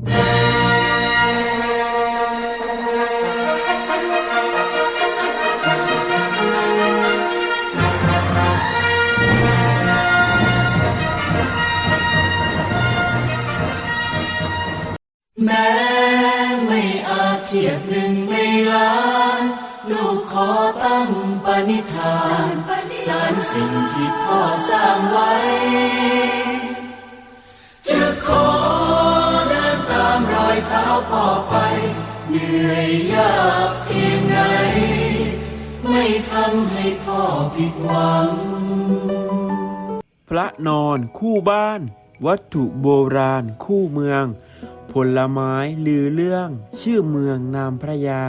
แม้ไม่อาจเทียบหนึ่งในล้าน ลูกขอตั้งปณิธาน สารสิ่งที่พ่อสร้างไว้ เท้าพ่อไป เหนื่อยยากเพียงไหน ไม่ทำให้พ่อผิดหวัง พระนอนคู่บ้าน วัตถุโบราณคู่เมือง ผลไม้ลือเรื่อง ชื่อเมืองนามพระยา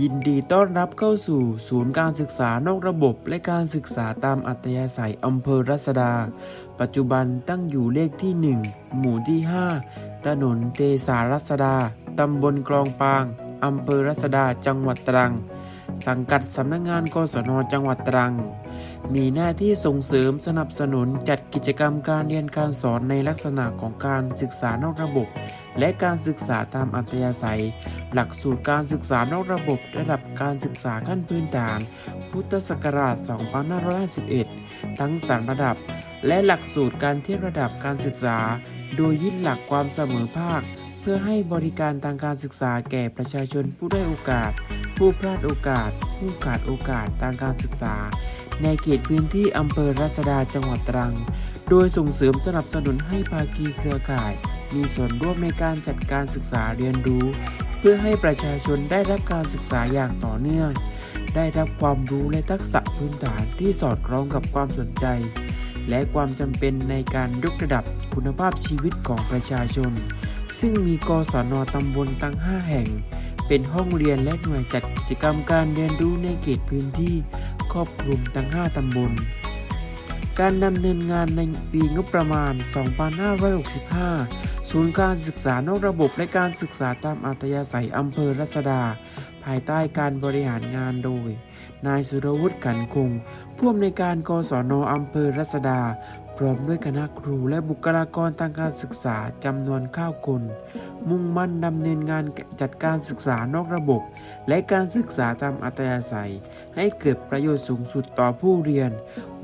ยินดีต้อนรับเข้าสู่ศูนย์การศึกษานอกระบบและการศึกษาตามอัตยาศัยอำเภอรัศดา ปัจจุบันตั้งอยู่เลขที่ 1 หมู่ที่ 5 ถนนเตสารัศดา ตำบลกลองปาง อำเภอรัศดา จังหวัดตรัง สังกัดสำนักงานกศนจังหวัดตรัง มีหน้าที่ส่งเสริมสนับสนุนจัดกิจกรรมการเรียนการสอนในลักษณะของการศึกษานอกระบบ และการศึกษาตามอัธยาศัย หลักสูตรการศึกษานอกระบบระดับการศึกษาขั้นพื้นฐาน พุทธศักราช 2551 ทั้งสามระดับ และหลักสูตรการเทียบระดับการศึกษา โดยยึดหลักความเสมอภาค เพื่อให้บริการทางการศึกษาแก่ประชาชนผู้ได้โอกาส ผู้พลาดโอกาส ผู้ขาดโอกาสทางการศึกษา ในเขตพื้นที่อำเภอรัศดาจังหวัดตรัง โดยส่งเสริมสนับสนุนให้ภาคีเครือข่าย มีส่วนร่วมในการจัดการศึกษาเรียนรู้ เพื่อให้ประชาชนได้รับการศึกษาอย่างต่อเนื่อง ได้รับความรู้และทักษะพื้นฐานที่สอดคล้องกับความสนใจ และความจำเป็นในการยกระดับ คุณภาพชีวิตของประชาชน ซึ่งมีกศนตำบลตั้ง 5 แห่ง เป็นห้องเรียนและหน่วยจัดกิจกรรมการเรียนรู้ในเขตพื้นที่ครอบคลุมทั้ง 5 ตำบล การดำเนินงานในปีงบประมาณ 2565 ศูนย์การศึกษานอกระบบและการศึกษาตามอัธยาศัยอำเภอรัศดา ภายใต้การบริหารงานโดย นายสุรวุฒิขันคงผู้อำนวยการกศนอำเภอรัศดา พร้อมด้วยคณะครูและบุคลากรทางการศึกษาจำนวน9คน มุ่งมั่นดำเนินงานจัดการศึกษานอกระบบ และการศึกษาตามอัตยาศัย ให้เกิดประโยชน์สูงสุดต่อผู้เรียน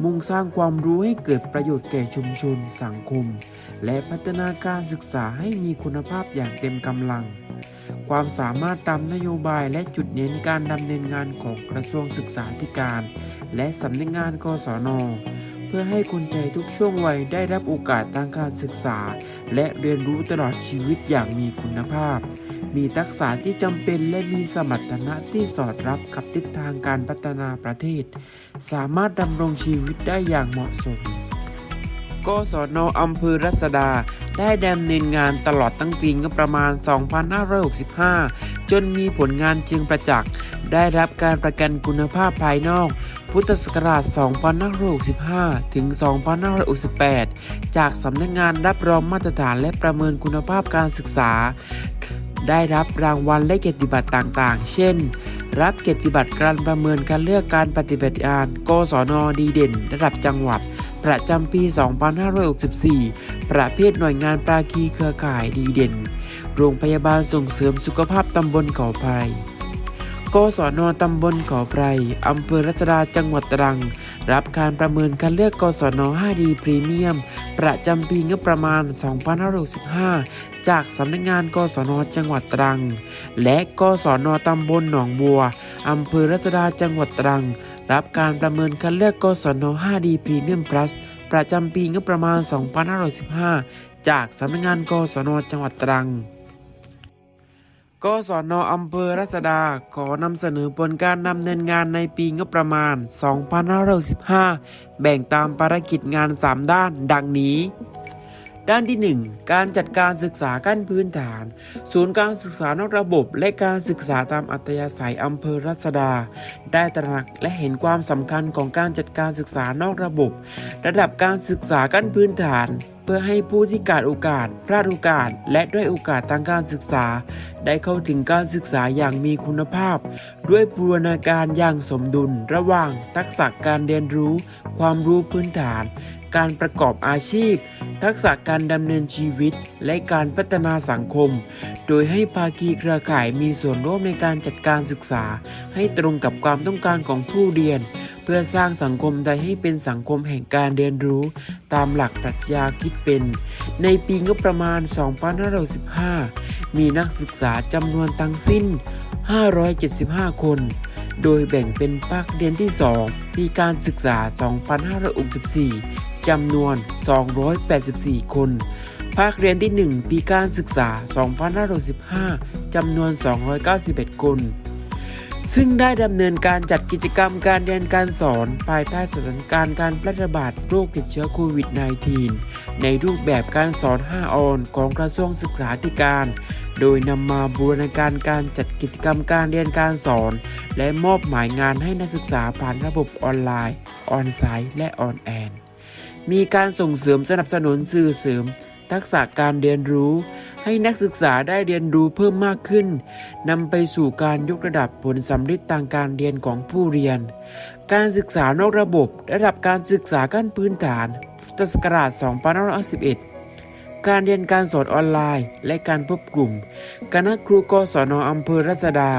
มุ่งสร้างความรู้ให้เกิดประโยชน์แก่ชุมชน สังคม และพัฒนาการศึกษาให้มีคุณภาพอย่างเต็มกำลัง ความสามารถตามนโยบายและจุดเน้นการดำเนินงานของกระทรวงศึกษาธิการ และสำนักงานกศน เพื่อให้คนไทยทุกช่วงวัยได้รับโอกาสทางการศึกษา และเรียนรู้ตลอดชีวิตอย่างมีคุณภาพ มีทักษะที่จำเป็นและมีสมรรถนะที่สอดรับกับทิศทางการพัฒนาประเทศ สามารถดำรงชีวิตได้อย่างเหมาะสมกศนอำเภอรัศดา ได้ดำเนินงานตลอดตั้งปีงบประมาณ 2565 จนมีผลงานเชิงประจักษ์ ได้รับการประกันคุณภาพภายนอก พุทธศักราช 2565 ถึง 2568 จากสำนักงงานรับรองมาตรฐานและประเมินคุณภาพการศึกษา ได้รับรางวัลและเกียรติบัตรต่างๆ เช่น รับเกียรติบัตรการประเมินการเลือกการปฏิบัติงาน กศนดีเด่น ระดับจังหวัด ประจำปี 2564 ประเภทหน่วยงานปราคีเครือข่ายดีเด่น โรงพยาบาลส่งเสริมสุขภาพตำบลเขาไพ รกศนตำบลขาไพรอำเภอรัชดาจังหวัดตรัง รับการประเมินการเลือกกศน 5D พรีเมียม ประจำปีงบประมาณ 2565 จากสำนักงานกศน จังหวัดตรัง และกศนตำบลหนองบัวอำเภอรัศดาจังหวัดตรัง รับการประเมินคัดเลือกกศน 5D Premium Plus ประจำปีงบประมาณ 2515จากสำนักงานกศน จังหวัดตรัง กศนออำเภอรัศดา ขอนำเสนอผลการดำเนินงานในปีงบประมาณ 2565 แบ่งตามภารกิจงาน 3 ด้าน ดังนี้ ด้านที่ 1 การจัดการศึกษาขั้นพื้นฐาน ศูนย์การศึกษานอกระบบ และการศึกษาตามอัตยาศัยอำเภอรัศดา ได้ตระหนักและเห็นความสำคัญของการจัดการศึกษานอกระบบ ระดับการศึกษาขั้นพื้นฐาน พื่อให้ผู้ที่ขาดโอกาส พลาดโอกาส และด้อยโอกาสทางการศึกษา ได้เข้าถึงการศึกษาอย่างมีคุณภาพ ด้วยบูรณาการอย่างสมดุล ระหว่างทักษะการเรียนรู้ ความรู้พื้นฐาน การประกอบอาชีพ ทักษะการดำเนินชีวิต และการพัฒนาสังคม โดยให้ภาคีเครือข่ายมีส่วนร่วมในการจัดการศึกษา ให้ตรงกับความต้องการของผู้เรียน เพื่อสร้างสังคมใดให้เป็นสังคมแห่งการเรียนรู้ ตามหลักปรัชญาคิดเป็น ในปีงบประมาณ 2515มีนักศึกษาจำนวนทั้งสิ้น 575 คนโดยแบ่งเป็นภาคเรียนที่ 2 ปีการศึกษา 2564 จำนวน 284 คน ภาคเรียนที่ 1 ปีการศึกษา 2565จำนวน 291 คน ซึ่งได้ดำเนินการจัดกิจกรรมการเรียนการสอน ภายใต้สถานการณ์การแพร่ระบาดโรคติดเชื้อโควิด -19 ในรูปแบบการสอน 5 ออนของกระทรวงศึกษาธิการโดยนำมาบูรณาการการจัดกิจกรรมการเรียนการสอน และมอบหมายงานให้นักศึกษาผ่านระบบออนไลน์ ออนไซต์ และออนแอน มีการส่งเสริมสนับสนุนสื่อเสริม ทักษะการเรียนรู้ ให้นักศึกษาได้เรียนรู้เพิ่มมากขึ้นนำไปสู่การยกระดับผลสำเร็จทางการเรียนของผู้เรียน การศึกษานอกระบบ ระดับการศึกษาขั้นพื้นฐานพุทธศักราช2511 การเรียนการสอนออนไลน์ และการพบกลุ่ม คณะครูกศนอำเภอรัศดา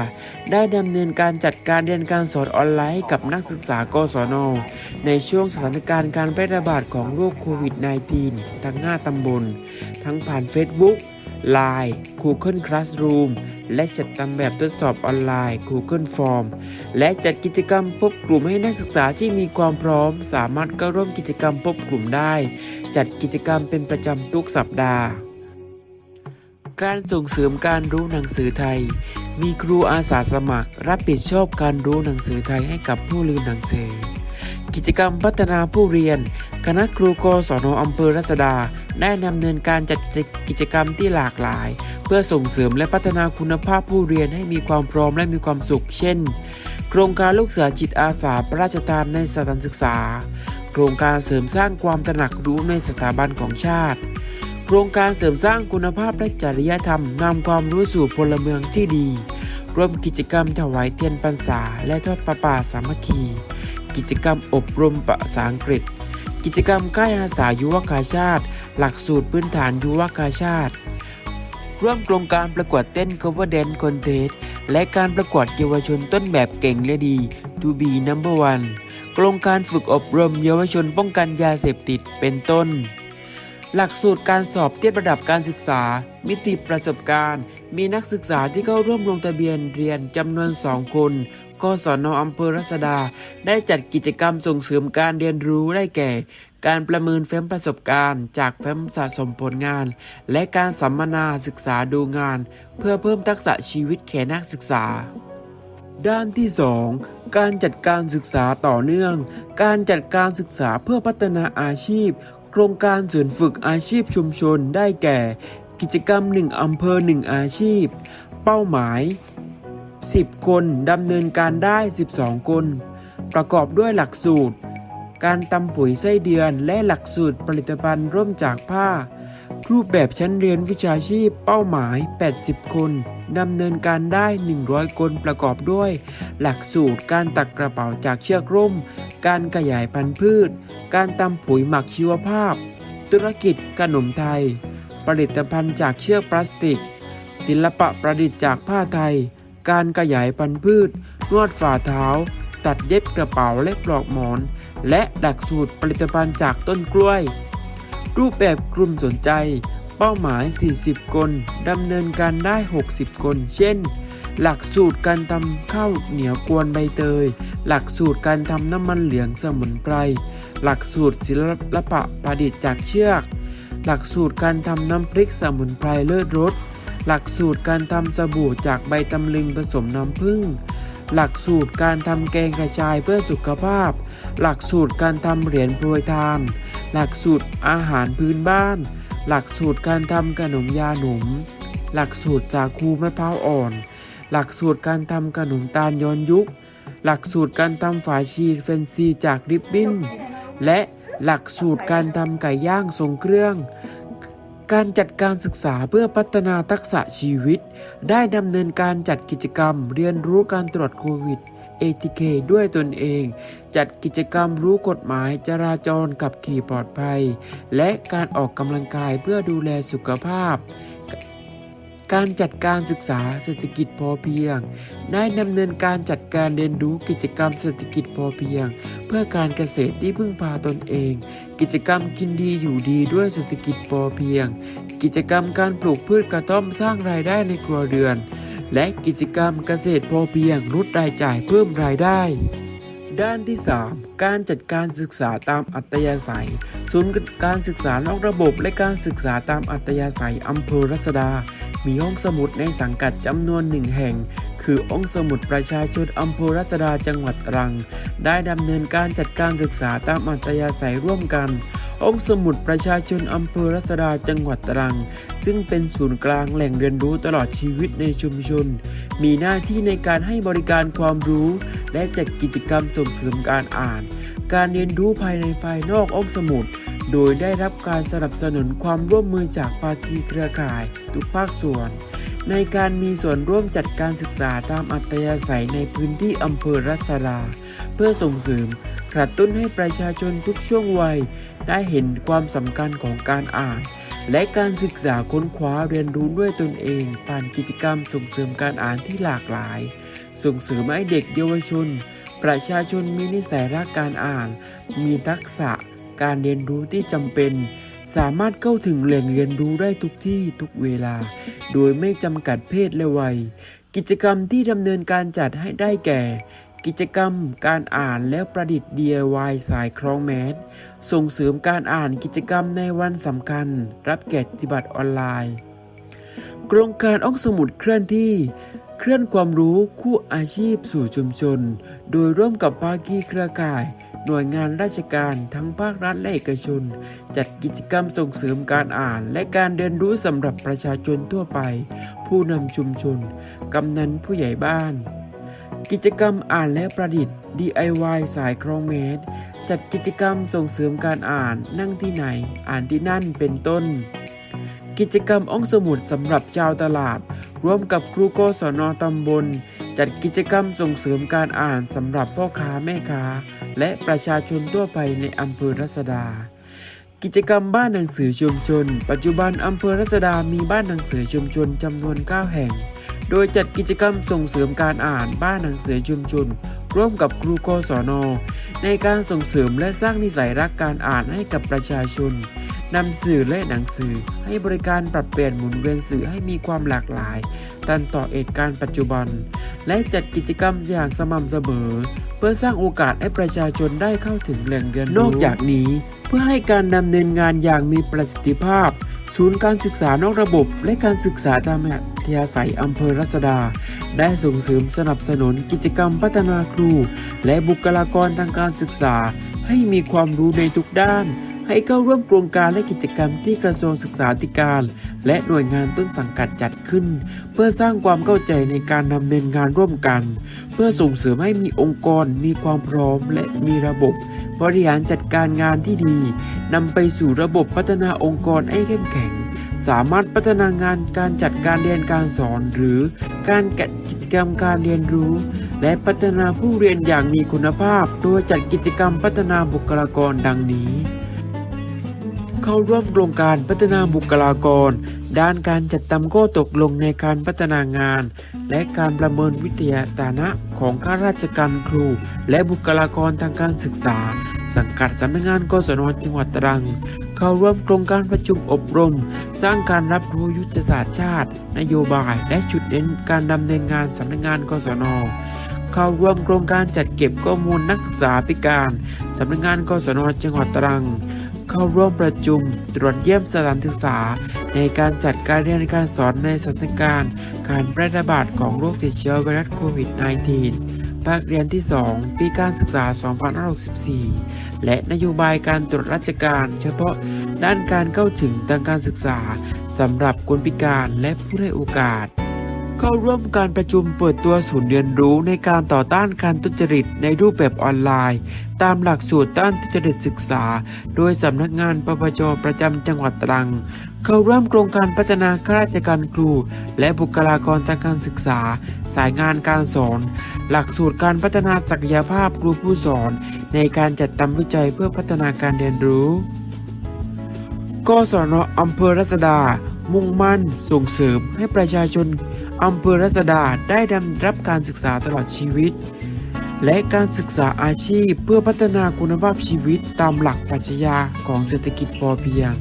ได้ดำเนินการจัดการเรียนการสอนออนไลน์ให้กับนักศึกษากศน ในช่วงสถานการณ์การแพร่ระบาดของโรคโควิด -19 ทั้ง 5 ตำบล ทั้งผ่าน Facebook Line Google Classroom และจัดทำแบบทดสอบออนไลน์ Google Form และจัดกิจกรรมพบกลุ่มให้นักศึกษาที่มีความพร้อม สามารถเข้าร่วมกิจกรรมพบกลุ่มได้ จัดกิจกรรมเป็นประจำทุกสัปดาห์ การส่งเสริมการรู้หนังสือไทย มีครูอาสาสมัคร รับผิดชอบการรู้หนังสือไทยให้กับผู้ลืมหนังสือ กิจกรรมพัฒนาผู้เรียน คณะครูกศนอำเภอรัศดา ได้ดำเนินการจัดกิจกรรมที่หลากหลาย เพื่อส่งเสริมและพัฒนาคุณภาพผู้เรียนให้มีความพร้อมและมีความสุข เช่น โครงการลูกเสือจิตอาสาพระราชทานในสถานศึกษา โครงการเสริมสร้างความตระหนักรู้ในสถาบันของชาติ โครงการเสริมสร้างคุณภาพและจริยธรรมนำความรู้สู่พลเมืองที่ดีร่วมกิจกรรมถวายเทียนพรรษาและทอดประป่าสามัคคี กิจกรรมอบรมภาษาอังกฤษ กิจกรรมค่ายอาสายุวกาชาติ หลักสูตรพื้นฐานยุวกาชาติ ร่วมโครงการประกวดเต้น cover dance contest และการประกวดเยาวชนต้นแบบเก่งและดี to be number one โครงการฝึกอบรมเยาวชนป้องกันยาเสพติดเป็นต้น หลักสูตรการสอบเทียบระดับการศึกษา มิติประสบการณ์ มีนักศึกษาที่เข้าร่วมลงทะเบียนเรียนจำนวนสองคน กศนอำเภอรัศดา ได้จัดกิจกรรมส่งเสริมการเรียนรู้ได้แก่ การประเมินแฟ้มประสบการณ์ จากแฟ้มสะสมผลงาน และการสัมมนาศึกษาดูงาน เพื่อเพิ่มทักษะชีวิตแก่นักศึกษา ด้านที่ 2การจัดการศึกษาต่อเนื่อง การจัดการศึกษาเพื่อพัฒนาอาชีพ โครงการศูนย์ฝึกอาชีพชุมชนได้แก่ กิจกรรม 1 อำเภอ 1 อาชีพ เป้าหมาย 10 คนดำเนินการได้ 12 คน ประกอบด้วยหลักสูตร การตำปุ๋ยไส้เดือนและหลักสูตรผลิตภัณฑ์ร่วมจากผ้า รูปแบบชั้นเรียนวิชาชีพเป้าหมาย 80 คนดำเนินการได้ 100 คนประกอบด้วย หลักสูตรการตักกระเป๋าจากเชือกร่ม การขยายพันธุ์พืช การตำปุ๋ยหมักชีวภาพ ธุรกิจขนมไทย ผลิตภัณฑ์จากเชือกพลาสติก ศิลปะประดิษฐ์จากผ้าไทย การขยายพันธุ์พืช นวดฝ่าเท้า ตัดเย็บกระเป๋าและปลอกหมอน และหลักสูตรผลิตภัณฑ์จากต้นกล้วย รูปแบบกลุ่มสนใจ เป้าหมาย 40 คนดำเนินการได้ 60 คน เช่น หลักสูตรการทำข้าวเหนียวกวนใบเตย หลักสูตรการทำน้ำมันเหลืองสมุนไพร หลักสูตรศิลปะประดิษฐ์จากเชือก หลักสูตรการทำน้ำพริกสมุนไพรเลิศรส หลักสูตรการทำสบู่จากใบตำลึงผสมน้ำผึ้ง หลักสูตรการทำแกงกระชายเพื่อสุขภาพ หลักสูตรการทำเหรียญโปรยทาน หลักสูตรอาหารพื้นบ้าน หลักสูตรการทำขนมยาหนุม หลักสูตรจากคูมะพร้าวอ่อน หลักสูตรการทำขนมตาลย้อนยุค หลักสูตรการทำฝาชีสเฟนซีจากริบบิ้น และหลักสูตรการทำไก่ย่างทรงเครื่อง การจัดการศึกษาเพื่อพัฒนาทักษะชีวิต ได้ดำเนินการจัดกิจกรรมเรียนรู้การตรวจโควิด ATK ด้วยตนเอง จัดกิจกรรมรู้กฎหมายจราจรกับขี่ปลอดภัย และการออกกำลังกายเพื่อดูแลสุขภาพ การจัดการศึกษาเศรษฐกิจพอเพียง ได้ดำเนินการจัดการเรียนรู้กิจกรรมเศรษฐกิจพอเพียง เพื่อการเกษตรที่พึ่งพาตนเอง กิจกรรมกินดีอยู่ดีด้วยเศรษฐกิจพอเพียง กิจกรรมการปลูกพืชกระท่อมสร้างรายได้ในครัวเรือน และกิจกรรมเกษตรพอเพียงลดรายจ่ายเพิ่มรายได้ ด้านที่ 3 การจัดการศึกษาตามอัตยาศัย ศูนย์การศึกษานอกระบบและการศึกษาตามอัตยาศัยอำเภอรัศดา มีห้องสมุดในสังกัดจำนวนหนึ่งแห่ง คือห้องสมุดประชาชนอำเภอรัศดาจังหวัดตรัง ได้ดำเนินการจัดการศึกษาตามอัตยาศัยร่วมกันห้องสมุดประชาชนอำเภอรัศดาจังหวัดตรัง ซึ่งเป็นศูนย์กลางแหล่งเรียนรู้ตลอดชีวิตในชุมชน มีหน้าที่ในการให้บริการความรู้ และจัดกิจกรรมส่งเสริมการอ่าน การเรียนรู้ภายในภายนอกห้องสมุด โดยได้รับการสนับสนุนความร่วมมือจากภาคีเครือข่าย ทุกภาคส่วน ในการมีส่วนร่วมจัดการศึกษาตามอัตยาศัยในพื้นที่อำเภอรัศดาเพื่อส่งเสริมกระตุ้นให้ประชาชนทุกช่วงวัย ได้เห็นความสำคัญของการอ่าน และการศึกษาค้นคว้าเรียนรู้ด้วยตนเอง ผ่านกิจกรรมส่งเสริมการอ่านที่หลากหลาย ส่งเสริมให้เด็กเยาวชน ประชาชนมีนิสัยรักการอ่าน มีทักษะ การเรียนรู้ที่จำเป็น สามารถเข้าถึงแหล่งเรียนรู้ได้ทุกที่ทุกเวลา โดยไม่จำกัดเพศและวัย กิจกรรมที่ดำเนินการจัดให้ได้แก่ กิจกรรม การอ่านและประดิษฐ์ DIY สายคล้องแมสส่งเสริมการอ่านกิจกรรมในวันสำคัญ รับแกะปฏิบัติออนไลน์ โครงการอ้องสมุดเคลื่อนที่เคลื่อนความรู้คู่อาชีพสู่ชุมชน โดยร่วมกับภาคีเครือข่าย หน่วยงานราชการทั้งภาครัฐและเอกชน จัดกิจกรรมส่งเสริมการอ่าน และการเรียนรู้สำหรับประชาชนทั่วไป ผู้นำชุมชน กำนันผู้ใหญ่บ้าน กิจกรรมอ่านและประดิษฐ์ DIY สายครองเมตรจัดกิจกรรมส่งเสริมการอ่านนั่งที่ไหน อ่านที่นั่นเป็นต้น กิจกรรมอ้องสมุดสำหรับชาวตลาด ร่วมกับครูกศนตำบล จัดกิจกรรมส่งเสริมการอ่านสำหรับพ่อค้าแม่ค้า และประชาชนทั่วไปในอำเภอรัศดา กิจกรรมบ้านหนังสือชุมชน ปัจจุบันอำเภอรัศดามีบ้านหนังสือชุมชนจำนวน 9 แห่ง โดยจัดกิจกรรมส่งเสริมการอ่านบ้านหนังสือชุมชน ร่วมกับครูกศนในการส่งเสริมและสร้างนิสัยรักการอ่านให้กับประชาชน นำสื่อและหนังสือให้บริการปรับเปลี่ยนหมุนเวียนสื่อให้มีความหลากหลายตันต่อเหตุการณ์ปัจจุบัน และจัดกิจกรรมอย่างสม่ำเสมอ เพื่อสร้างโอกาสให้ประชาชนได้เข้าถึงแหล่งเรียนรู้ นอกจากนี้ เพื่อให้การดำเนินงานอย่างมีประสิทธิภาพ ศูนย์การศึกษานอกระบบ และการศึกษาตามอัธยาศัยอำเภอรัศดา ได้ส่งเสริมสนับสนุนกิจกรรมพัฒนาครู และบุคลากรทางการศึกษาให้มีความรู้ในทุกด้าน ให้เข้าร่วมโครงการและกิจกรรมที่กระทรวงศึกษาธิการ และหน่วยงานต้นสังกัดจัดขึ้น เพื่อสร้างความเข้าใจในการดำเนินงานร่วมกัน เพื่อส่งเสริมให้มีองค์กรมีความพร้อมและมีระบบบริหารจัดการงานที่ดีนำไปสู่ระบบพัฒนาองค์กรให้เข้มแข็ง สามารถพัฒนางานการจัดการเรียนการสอน หรือการจัดกิจกรรมการเรียนรู้ และพัฒนาผู้เรียนอย่างมีคุณภาพ โดยจัดกิจกรรมพัฒนาบุคลากรดังนี้ เข้าร่วมโครงการพัฒนาบุคลากร ด้านการจัดทำข้อตกลงในการพัฒนางาน และการประเมินวิทยาฐานะของข้าราชการครู และบุคลากรทางการศึกษา สังกัดสำนักงานกศนจังหวัดตรัง เข้าร่วมโครงการประชุมอบรม สร้างการรับรู้ยุทธศาสตร์ชาติ นโยบาย และจุดเด่นการดำเนินงานสำนักงานกศนเข้าร่วมโครงการจัดเก็บข้อมูลนักศึกษาพิการสำนักงานกศนจังหวัดตรัง เข้าร่วมประชุม ตรวจเยี่ยมสถานศึกษา ในการจัดการเรียนการสอนในสถานการณ์ การแพร่ระบาดของโรคติดเชื้อไวรัสโควิด -19 ภาคเรียนที่ 2 ปีการศึกษา 2564 และนโยบายการตรวจราชการ เฉพาะด้านการเข้าถึงทางการศึกษาสำหรับคนพิการและผู้ได้โอกาส เข้าร่วมการประชุมเปิดตัวศูนย์เรียนรู้ในการต่อต้านการทุจริตในรูปแบบออนไลน์ ตามหลักสูตรต้านทุจริตศึกษา โดยสำนักงานปปจประจำจังหวัดตรัง เข้าร่วมโครงการพัฒนาข้าราชการครู และบุคลากรทางการศึกษา สายงานการสอน หลักสูตรการพัฒนาศักยภาพครูผู้สอน ในการจัดทำวิจัยเพื่อพัฒนาการเรียนรู้กศนอำเภอรัศดามุ่งมั่นส่งเสริมให้ประชาชน อำเภอรัศดาได้ดำรับการศึกษาตลอดชีวิต และการศึกษาอาชีพเพื่อพัฒนาคุณภาพชีวิตตามหลักปรัชญาของเศรษฐกิจพอเพียง